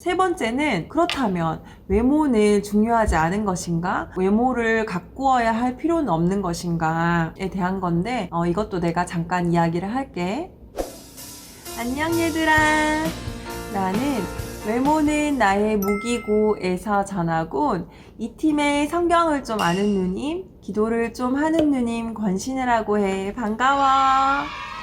세 번째는 그렇다면 외모는 중요하지 않은 것인가? 외모를 가꾸어야 할 필요는 없는 것인가에 대한 건데 어, 이것도 내가 잠깐 이야기를 할게. 안녕 얘들아. 나는 외모는 나의 무기고에서 전하곤 이 팀의 성경을 좀 아는 누님, 기도를 좀 하는 누님 권신이라고 해. 반가워.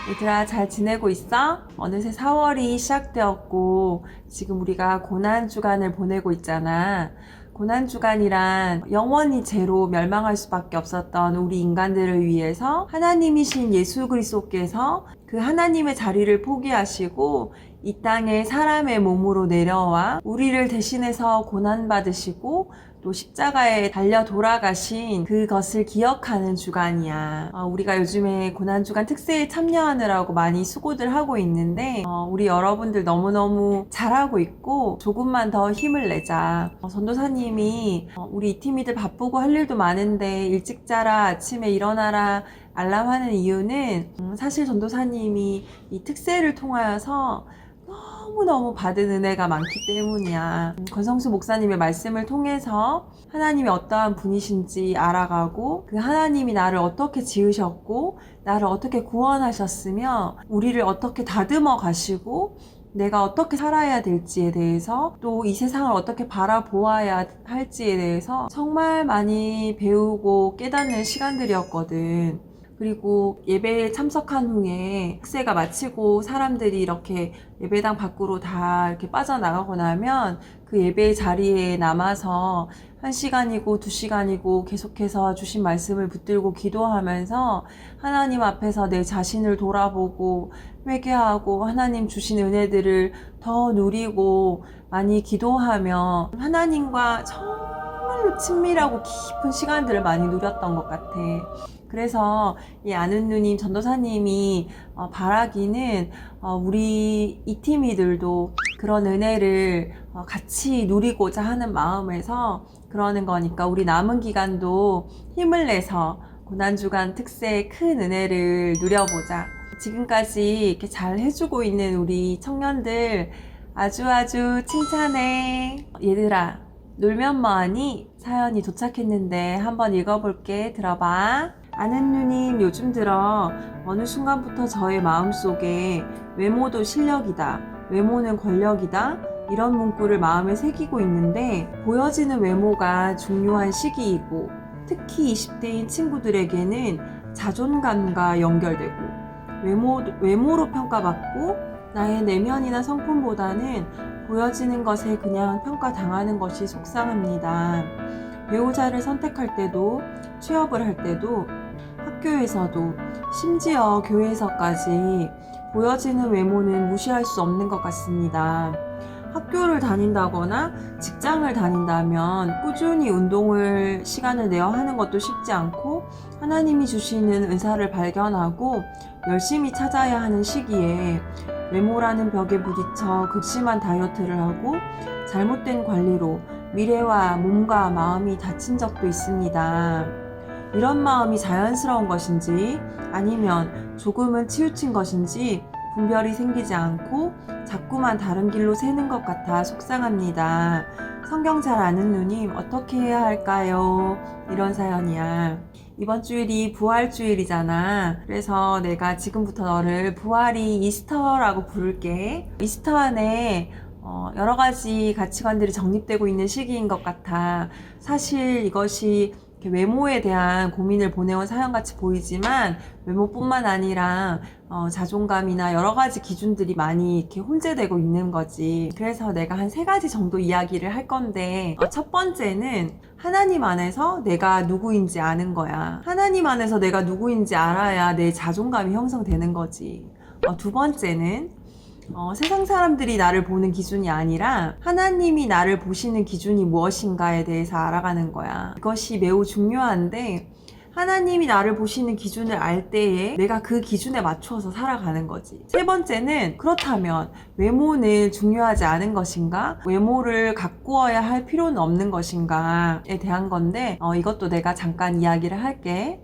얘들아 잘 지내고 있어? 어느새 4월이 시작되었고 지금 우리가 고난 주간을 보내고 있잖아. 고난 주간이란 영원히 죄로 멸망할 수밖에 없었던 우리 인간들을 위해서 하나님이신 예수 그리스도께서 그 하나님의 자리를 포기하시고 이 땅에 사람의 몸으로 내려와 우리를 대신해서 고난 받으시고 또 십자가에 달려 돌아가신 그것을 기억하는 주간이야. 어, 우리가 요즘에 고난주간 특세에 참여하느라고 많이 수고들 하고 있는데, 어, 우리 여러분들 너무너무 잘하고 있고, 조금만 더 힘을 내자. 어, 전도사님이, 어, 우리 이 팀이들 바쁘고 할 일도 많은데, 일찍 자라, 아침에 일어나라, 알람하는 이유는, 음, 사실 전도사님이 이 특세를 통하여서 너무너무 받은 은혜가 많기 때문이야. 음, 권성수 목사님의 말씀을 통해서 하나님이 어떠한 분이신지 알아가고 그 하나님이 나를 어떻게 지으셨고 나를 어떻게 구원하셨으며 우리를 어떻게 다듬어 가시고 내가 어떻게 살아야 될지에 대해서 또 이 세상을 어떻게 바라보아야 할지에 대해서 정말 많이 배우고 깨닫는 시간들이었거든. 그리고 예배에 참석한 후에 학세가 마치고 사람들이 이렇게 예배당 밖으로 다 이렇게 빠져나가고 나면 그 예배 자리에 남아서 한 시간이고 두 시간이고 계속해서 주신 말씀을 붙들고 기도하면서 하나님 앞에서 내 자신을 돌아보고 회개하고 하나님 주신 은혜들을 더 누리고 많이 기도하며 하나님과 정말 로 친밀하고 깊은 시간들을 많이 누렸던 것 같아. 그래서 이 아는 누님 전도사님이 어, 바라기는 어, 우리 이 팀이들도 그런 은혜를 어, 같이 누리고자 하는 마음에서 그러는 거니까 우리 남은 기간도 힘을 내서 고난주간 특세의 큰 은혜를 누려보자. 지금까지 이렇게 잘 해주고 있는 우리 청년들 아주 아주 칭찬해. 얘들아, 놀면 뭐하니? 사연이 도착했는데 한번 읽어볼게. 들어봐. 아는 누님 요즘 들어 어느 순간부터 저의 마음속에 외모도 실력이다. 외모는 권력이다. 이런 문구를 마음에 새기고 있는데 보여지는 외모가 중요한 시기이고 특히 20대인 친구들에게는 자존감과 연결되고 외모, 외모로 평가받고 나의 내면이나 성품보다는 보여지는 것에 그냥 평가당하는 것이 속상합니다. 배우자를 선택할 때도 취업을 할 때도 학교에서도 심지어 교회에서까지 보여지는 외모는 무시할 수 없는 것 같습니다. 학교를 다닌다거나 직장을 다닌다면 꾸준히 운동을 시간을 내어 하는 것도 쉽지 않고 하나님이 주시는 은사를 발견하고 열심히 찾아야 하는 시기에 외모라는 벽에 부딪혀 극심한 다이어트를 하고 잘못된 관리로 미래와 몸과 마음이 다친 적도 있습니다. 이런 마음이 자연스러운 것인지 아니면 조금은 치우친 것인지 분별이 생기지 않고 자꾸만 다른 길로 새는 것 같아 속상합니다. 성경 잘 아는 누님 어떻게 해야 할까요? 이런 사연이야. 이번 주일이 부활주일이잖아. 그래서 내가 지금부터 너를 부활이 이스터라고 부를게. 이스터 안에 어, 여러 가지 가치관들이 정립되고 있는 시기인 것 같아. 사실 이것이 외모에 대한 고민을 보내온 사연같이 보이지만 외모뿐만 아니라 어, 자존감이나 여러 가지 기준들이 많이 이렇게 혼재되고 있는 거지. 그래서 내가 한 세 가지 정도 이야기를 할 건데 어, 첫 번째는 하나님 안에서 내가 누구인지 아는 거야. 하나님 안에서 내가 누구인지 알아야 내 자존감이 형성되는 거지. 어, 두 번째는 어, 세상 사람들이 나를 보는 기준이 아니라 하나님이 나를 보시는 기준이 무엇인가에 대해서 알아가는 거야. 이것이 매우 중요한데 하나님이 나를 보시는 기준을 알 때에 내가 그 기준에 맞춰서 살아가는 거지. 세 번째는 그렇다면 외모는 중요하지 않은 것인가? 외모를 가꾸어야 할 필요는 없는 것인가에 대한 건데 어, 이것도 내가 잠깐 이야기를 할게.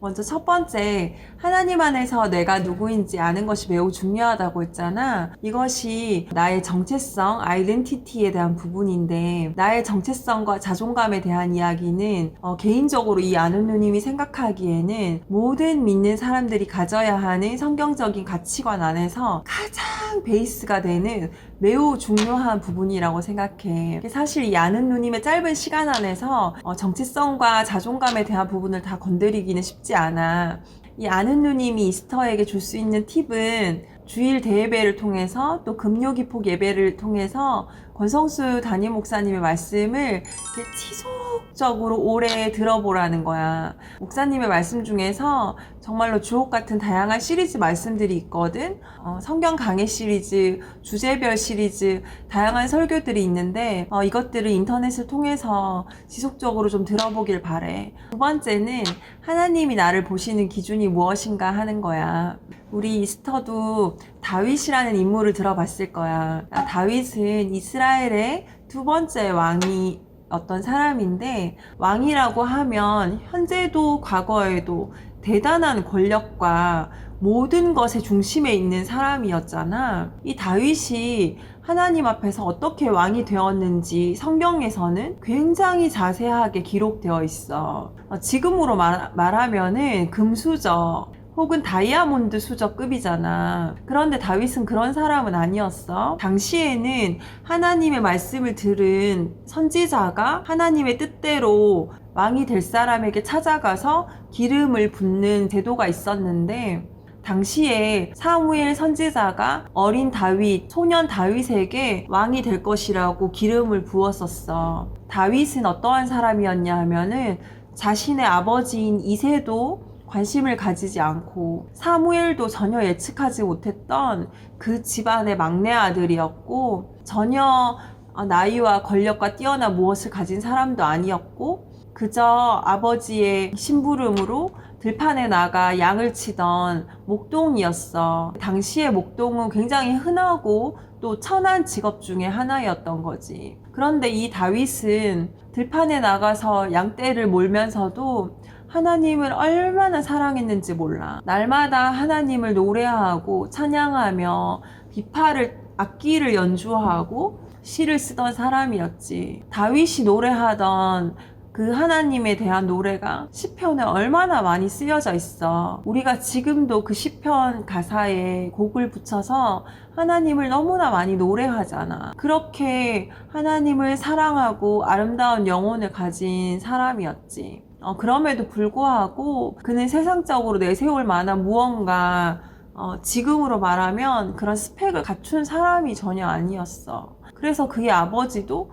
먼저 첫 번째, 하나님 안에서 내가 누구인지 아는 것이 매우 중요하다고 했잖아. 이것이 나의 정체성, 아이덴티티에 대한 부분인데, 나의 정체성과 자존감에 대한 이야기는 어, 개인적으로 이 아는 누님이 생각하기에는 모든 믿는 사람들이 가져야 하는 성경적인 가치관 안에서 가장 베이스가 되는 매우 중요한 부분이라고 생각해. 사실 이 아는 누님의 짧은 시간 안에서 어, 정체성과 자존감에 대한 부분을 다 건드리기는 쉽지 않아. 이 아는 누님이 이스터에게 줄 수 있는 팁은 주일 대예배를 통해서 또 금요 기폭 예배를 통해서 권성수 담임 목사님의 말씀을 이렇게 지속적으로 오래 들어보라는 거야. 목사님의 말씀 중에서 정말로 주옥 같은 다양한 시리즈 말씀들이 있거든. 어, 성경 강해 시리즈, 주제별 시리즈, 다양한 설교들이 있는데 어, 이것들을 인터넷을 통해서 지속적으로 좀 들어보길 바래. 두 번째는 하나님이 나를 보시는 기준이 무엇인가 하는 거야. 우리 이스터도 다윗이라는 인물을 들어봤을 거야. 아, 다윗은 이스라엘의 두 번째 왕이 어떤 사람인데 왕이라고 하면 현재도 과거에도 대단한 권력과 모든 것의 중심에 있는 사람이었잖아. 이 다윗이 하나님 앞에서 어떻게 왕이 되었는지 성경에서는 굉장히 자세하게 기록되어 있어. 어, 지금으로 말, 말하면은 금수저 혹은 다이아몬드 수저급이잖아. 그런데 다윗은 그런 사람은 아니었어. 당시에는 하나님의 말씀을 들은 선지자가 하나님의 뜻대로 왕이 될 사람에게 찾아가서 기름을 붓는 제도가 있었는데 당시에 사무엘 선지자가 어린 다윗, 소년 다윗에게 왕이 될 것이라고 기름을 부었었어. 다윗은 어떠한 사람이었냐 하면은 자신의 아버지인 이세도 관심을 가지지 않고 사무엘도 전혀 예측하지 못했던 그 집안의 막내 아들이었고 전혀 어, 나이와 권력과 뛰어난 무엇을 가진 사람도 아니었고 그저 아버지의 심부름으로 들판에 나가 양을 치던 목동이었어. 당시의 목동은 굉장히 흔하고 또 천한 직업 중에 하나였던 거지. 그런데 이 다윗은 들판에 나가서 양떼를 몰면서도 하나님을 얼마나 사랑했는지 몰라. 날마다 하나님을 노래하고 찬양하며 비파를 악기를 연주하고 시를 쓰던 사람이었지. 다윗이 노래하던 그 하나님에 대한 노래가 시편에 얼마나 많이 쓰여져 있어. 우리가 지금도 그 시편 가사에 곡을 붙여서 하나님을 너무나 많이 노래하잖아. 그렇게 하나님을 사랑하고 아름다운 영혼을 가진 사람이었지. 어, 그럼에도 불구하고 그는 세상적으로 내세울 만한 무언가 어, 지금으로 말하면 그런 스펙을 갖춘 사람이 전혀 아니었어. 그래서 그의 아버지도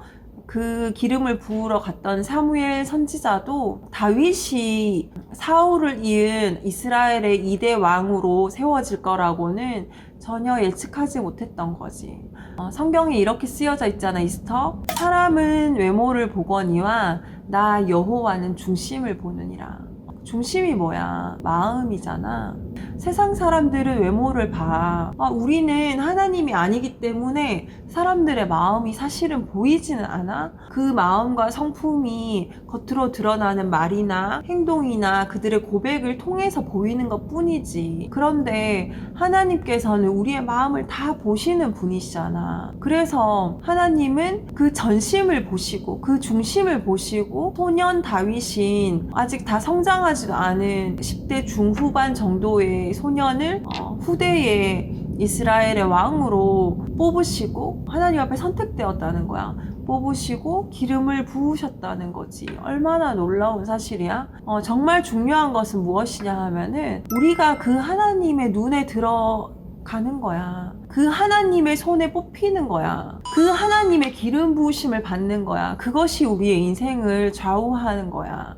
그 기름을 부으러 갔던 사무엘 선지자도 다윗이 사울을 이은 이스라엘의 2대 왕으로 세워질 거라고는 전혀 예측하지 못했던 거지. 어, 성경에 이렇게 쓰여져 있잖아, 이스터. 사람은 외모를 보거니와 나 여호와는 중심을 보느니라. 중심이 뭐야? 마음이잖아. 세상 사람들은 외모를 봐. 아, 우리는 하나님이 아니기 때문에 사람들의 마음이 사실은 보이지는 않아. 그 마음과 성품이 겉으로 드러나는 말이나 행동이나 그들의 고백을 통해서 보이는 것 뿐이지. 그런데 하나님께서는 우리의 마음을 다 보시는 분이시잖아. 그래서 하나님은 그 전심을 보시고 그 중심을 보시고 소년 다윗인 아직 다 성장하지 도 않은 10대 중후반 정도의 소년을 어, 후대에 이스라엘의 왕으로 뽑으시고 하나님 앞에 선택되었다는 거야. 뽑으시고 기름을 부으셨다는 거지. 얼마나 놀라운 사실이야? 어, 정말 중요한 것은 무엇이냐 하면은 우리가 그 하나님의 눈에 들어 가는 거야. 그 하나님의 손에 뽑히는 거야. 그 하나님의 기름 부으심을 받는 거야. 그것이 우리의 인생을 좌우하는 거야.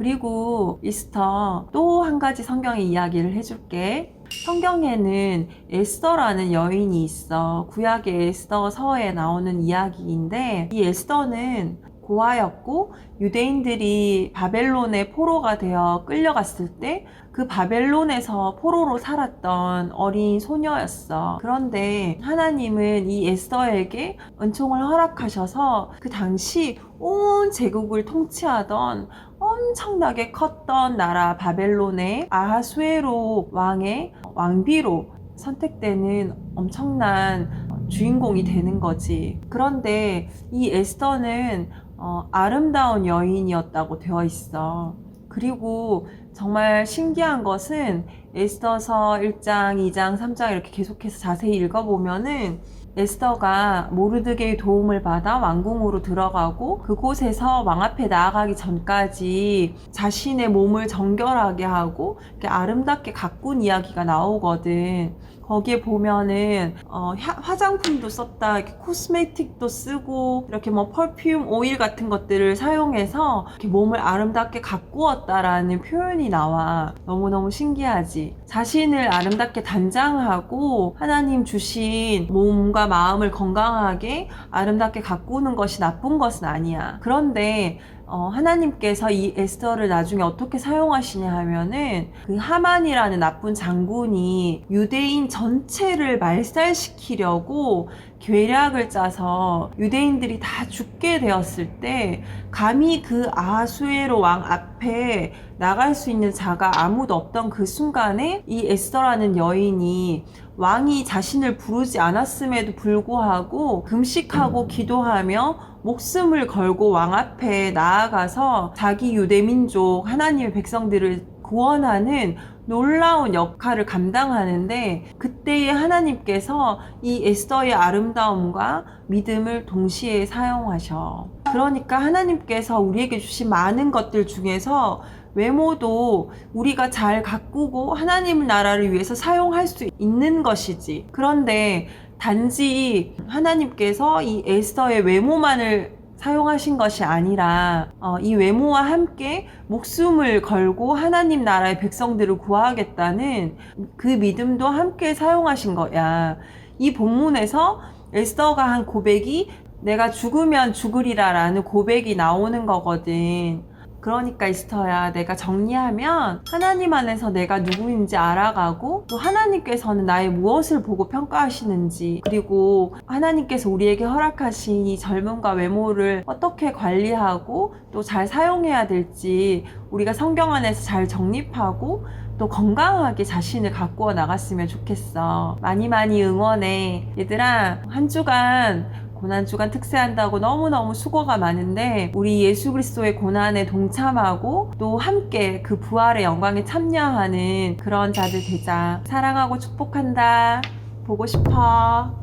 그리고 이스터 또 한 가지 성경의 이야기를 해줄게. 성경에는 에스더라는 여인이 있어. 구약의 에스더서에 나오는 이야기인데 이 에스더는 고아였고 유대인들이 바벨론의 포로가 되어 끌려갔을 때 그 바벨론에서 포로로 살았던 어린 소녀였어. 그런데 하나님은 이 에스더에게 은총을 허락하셔서 그 당시 온 제국을 통치하던 엄청나게 컸던 나라 바벨론의 아하수에로 왕의 왕비로 선택되는 엄청난 주인공이 되는 거지. 그런데 이 에스더는 어, 아름다운 여인이었다고 되어 있어. 그리고 정말 신기한 것은 에스더서 1장, 2장, 3장 이렇게 계속해서 자세히 읽어보면은 에스더가 모르드게의 도움을 받아 왕궁으로 들어가고 그곳에서 왕 앞에 나아가기 전까지 자신의 몸을 정결하게 하고 아름답게 가꾼 이야기가 나오거든. 거기에 보면은 어, 화- 화장품도 썼다, 이렇게 코스메틱도 쓰고 이렇게 뭐 펄퓸, 오일 같은 것들을 사용해서 이렇게 몸을 아름답게 가꾸었다라는 표현이 나와. 너무너무 신기하지. 자신을 아름답게 단장하고 하나님 주신 몸과 마음을 건강하게 아름답게 가꾸는 것이 나쁜 것은 아니야. 그런데 어, 하나님께서 이 에스더를 나중에 어떻게 사용하시냐 하면은 그 하만이라는 나쁜 장군이 유대인 전체를 말살시키려고 계략을 짜서 유대인들이 다 죽게 되었을 때 감히 그 아하수에로 왕 앞에 나갈 수 있는 자가 아무도 없던 그 순간에 이 에스더라는 여인이 왕이 자신을 부르지 않았음에도 불구하고 금식하고 기도하며 목숨을 걸고 왕 앞에 나아가서 자기 유대 민족 하나님의 백성들을 구원하는 놀라운 역할을 감당하는데 그때의 하나님께서 이 에스더의 아름다움과 믿음을 동시에 사용하셔. 그러니까 하나님께서 우리에게 주신 많은 것들 중에서 외모도 우리가 잘 가꾸고 하나님 나라를 위해서 사용할 수 있는 것이지. 그런데 단지 하나님께서 이 에스더의 외모만을 사용하신 것이 아니라 어, 이 외모와 함께 목숨을 걸고 하나님 나라의 백성들을 구하겠다는 그 믿음도 함께 사용하신 거야. 이 본문에서 에스더가 한 고백이 내가 죽으면 죽으리라라는 고백이 나오는 거거든. 그러니까 이스터야 내가 정리하면 하나님 안에서 내가 누구인지 알아가고 또 하나님께서는 나의 무엇을 보고 평가하시는지 그리고 하나님께서 우리에게 허락하신 이 젊음과 외모를 어떻게 관리하고 또 잘 사용해야 될지 우리가 성경 안에서 잘 정립하고 또 건강하게 자신을 가꾸어 나갔으면 좋겠어. 많이 많이 응원해. 얘들아, 한 주간 고난주간 특세한다고 너무너무 수고가 많은데 우리 예수 그리스도의 고난에 동참하고 또 함께 그 부활의 영광에 참여하는 그런 자들 되자. 사랑하고 축복한다. 보고 싶어.